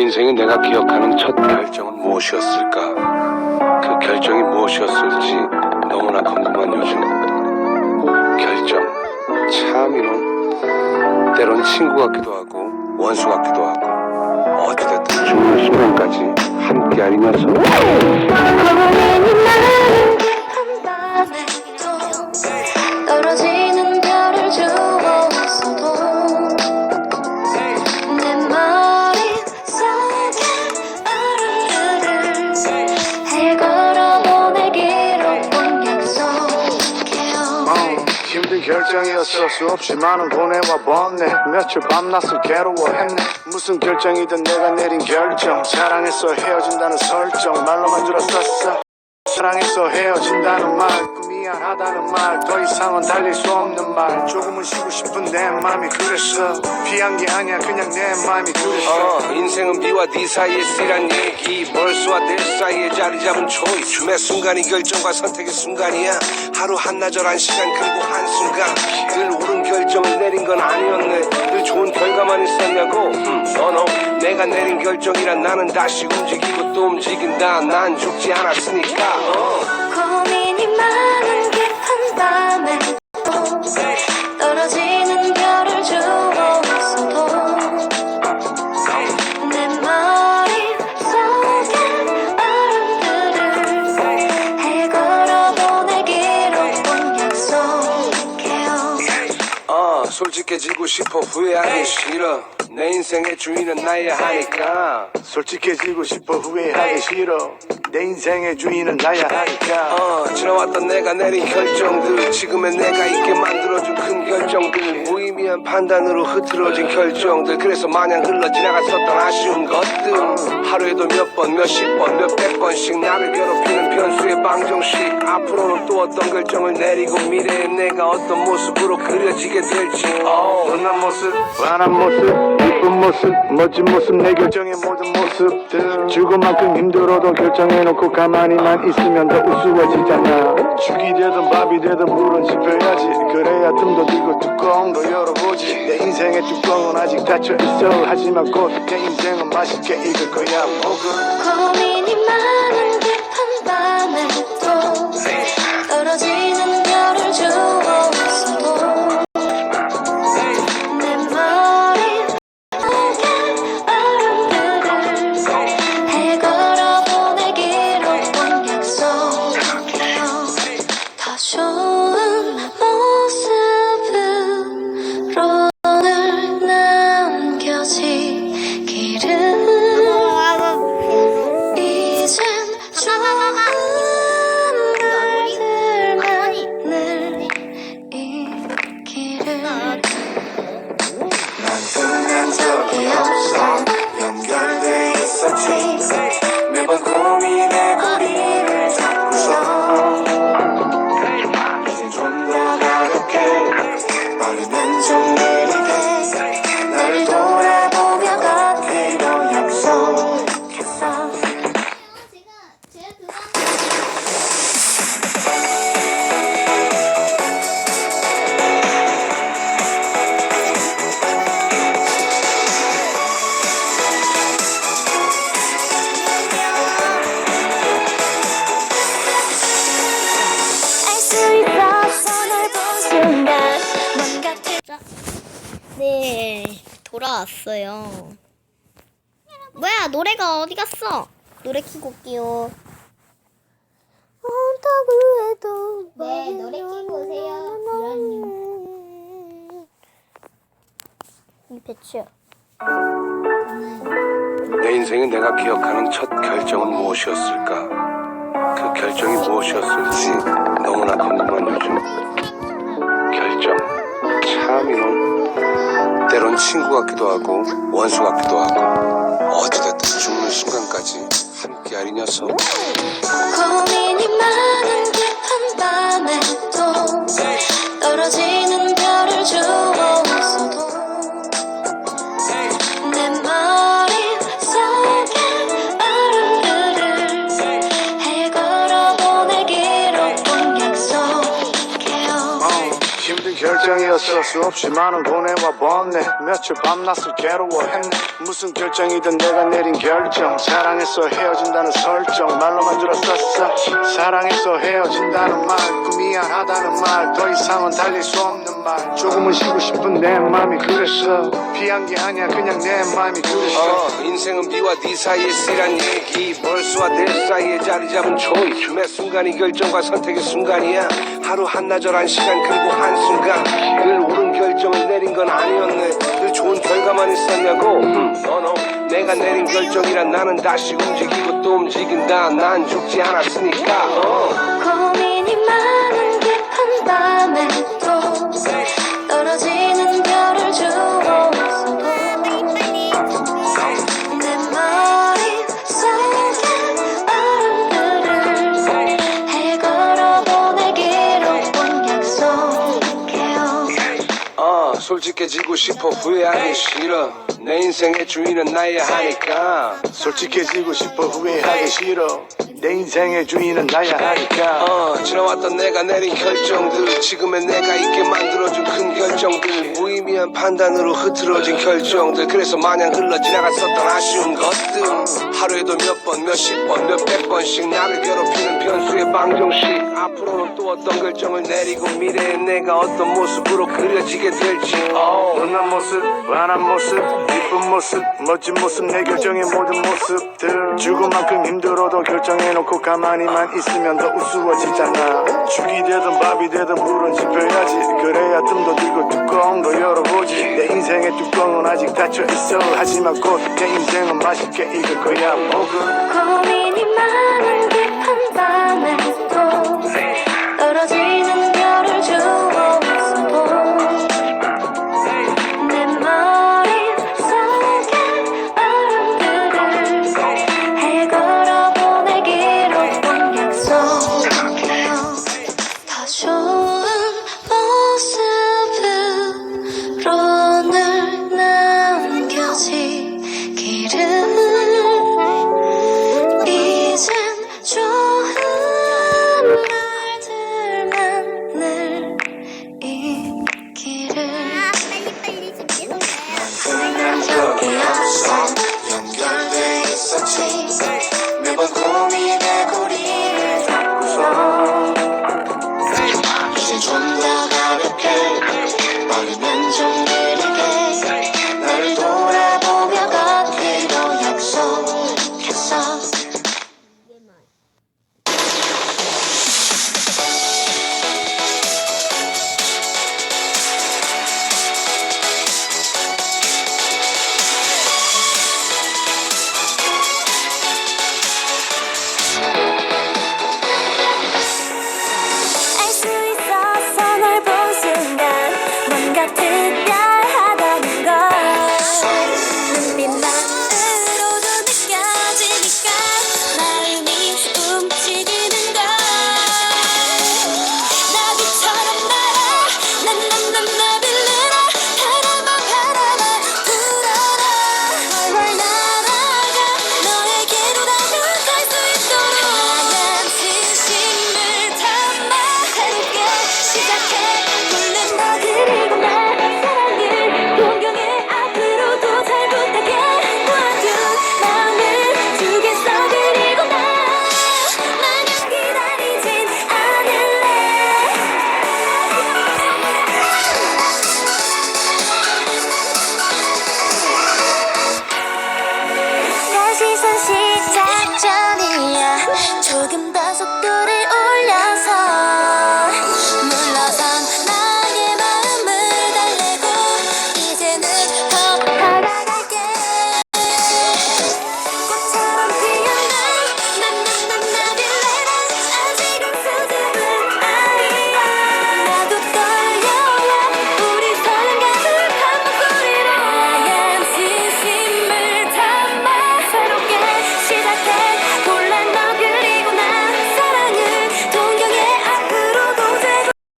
인생에 내가 기억하는 첫 결정은 무엇이었을까? 그 결정이 무엇이었을지 너무나 궁금한 요즘. 결정. 참 이런. 때론 친구 같기도 하고, 원수 같기도 하고, 어찌됐든 죽는 순간까지 함께 아니면서. 어, 힘든 결정이었어 수없이 많은 보내와 번네 며칠 밤낮을 괴로워했네. 무슨 결정이든 내가 내린 결정. 사랑해서 헤어진다는 설정 말로만 들었었어. 사랑해서 헤어진다는 말 미안하다는 말 더 이상은 달릴 수 없는 말. 조금은 쉬고 싶은 내 맘이 그랬어. 피한 게 아니야 그냥 내 맘이 그랬어. 어, 인생은 비와 네 사이의 쓰란 얘기. 벌수와 내 사이에 자리 잡은 초이스 매 순간이 결정과 선택의 순간이야. 하루 한나절 한 시간 그리고 한순간. 늘 옳은 결정을 내린 건 아니었네. 늘 좋은 결과만 있었냐고. 음, 너너. 내가 내린 결정이란 나는 다시 움직이고 또 움직인다. 난 죽지 않았으니까. 어. 고민이 많은 솔직해지고 싶어 후회하기 싫어. 내 인생의 주인은 나야 하니까. 솔직해지고 싶어 후회하기 싫어. 내 인생의 주인은 나야 하니까. 어, 지나왔던 내가 내린 결정들 지금의 내가 있게 만들어준 큰 결정들 무의미한 판단으로 흐트러진 결정들. 그래서 마냥 흘러 지나갔었던 아쉬운 것들. 하루에도 몇 번 몇십 번 몇백 번씩 나를 괴롭히는 변수의 방정식 앞으로는 또 어떤 결정을 내리고 미래의 내가 어떤 모습으로 그려지게 될지. 어. 선한 모습, 환한 모습, 이쁜 모습, 멋진 모습, 내 결정의 모든 모습들. 죽을 만큼 힘들어도 결정해놓고 가만히만 있으면 더 우스워지잖아. 죽이 되든 밥이 되든 물은 씹혀야지. 그래야 틈도 들고 뚜껑도 열어보지. 내 인생의 뚜껑은 아직 닫혀있어. 하지만 곧 내 인생은 맛있게 익을 거야. 고민이 많은 네, 돌아왔어요. 뭐야, 노래가 어디 갔어? 노래 켜고 올게요. 온다고 해도 네, 노래 켜고 오세요, 이 배치야. 내 인생에 내가 기억하는 첫 결정은 무엇이었을까? 그 결정이 무엇이었을지 너무나 궁금한 요즘. 결정. 참 이런. 때론 친구 같기도 하고, 원수 같기도 하고, 어찌됐든 죽는 순간까지 함께할 이 녀석. 고민이 많은 깊은 밤에 또 떨어지는 별을 내 머릿속에 해걸어 보내기로 약속해요 힘든 결정이 결정이었어 수없이 많은 고뇌와 번뇌. 며칠 밤낮을 괴로워했네. 무슨 결정이든 내가 내린 결정. 사랑해서 헤어진다는 설정. 말로만 들었었어. 사랑해서 헤어진다는 말 그 미안하다는 말. 더 이상은 달릴 수 없는 말. 조금은 쉬고 싶은 내 맘이 그랬어. 피한 게 아니야. 그냥 내 맘이 그랬어. 어, 인생은 비와 네 사이에 쓰란 얘기. 벌수와 될 사이에 자리 잡은 초이스 매 순간이 결정과 선택의 순간이야. 하루 한나절 한 시간 그리고 한 순간 늘 옳은 결정을 내린 건 아니었네. 늘 좋은 결과만 있었냐고? 음, 너너 내가 내린 결정이란 나는 다시 움직이고 또 움직인다. 난 죽지 않았으니까. 어. 고민이 많은 깊은 밤에 솔직해지고 싶어 후회하기 싫어. 내 인생의 주인은 나야 하니까. 솔직해지고 싶어 후회하기 싫어 내 인생의 주인은 나야 하니까. 어, 지나왔던 내가 내린 결정들 지금의 내가 있게 만들어준 큰 결정들 무의미한 판단으로 흐트러진 결정들. 그래서 마냥 흘러 지나갔었던 아쉬운 것들. 하루에도 몇 번 몇십 번 몇백 번씩 나를 괴롭히는 변수의 방정식. 앞으로는 또 어떤 결정을 내리고 미래의 내가 어떤 모습으로 그려지게 될지. 어. 못난 모습, 환한 모습, 기쁜 모습, 멋진 모습, 내 결정의 모든 모습들. 죽을 만큼 힘들어도 결정해 놓고 가만히만 있으면 더 우스워지잖아. 죽이 되든 밥이 되든 물은 지펴야지. 그래야 틈도 들고 뚜껑도 열어보지. 내 인생의 뚜껑은 아직 닫혀있어. 하지만 곧 내 인생은 맛있게 익을 거야. 목은 고민이 많은 깊은 밤에 change. Never call me again.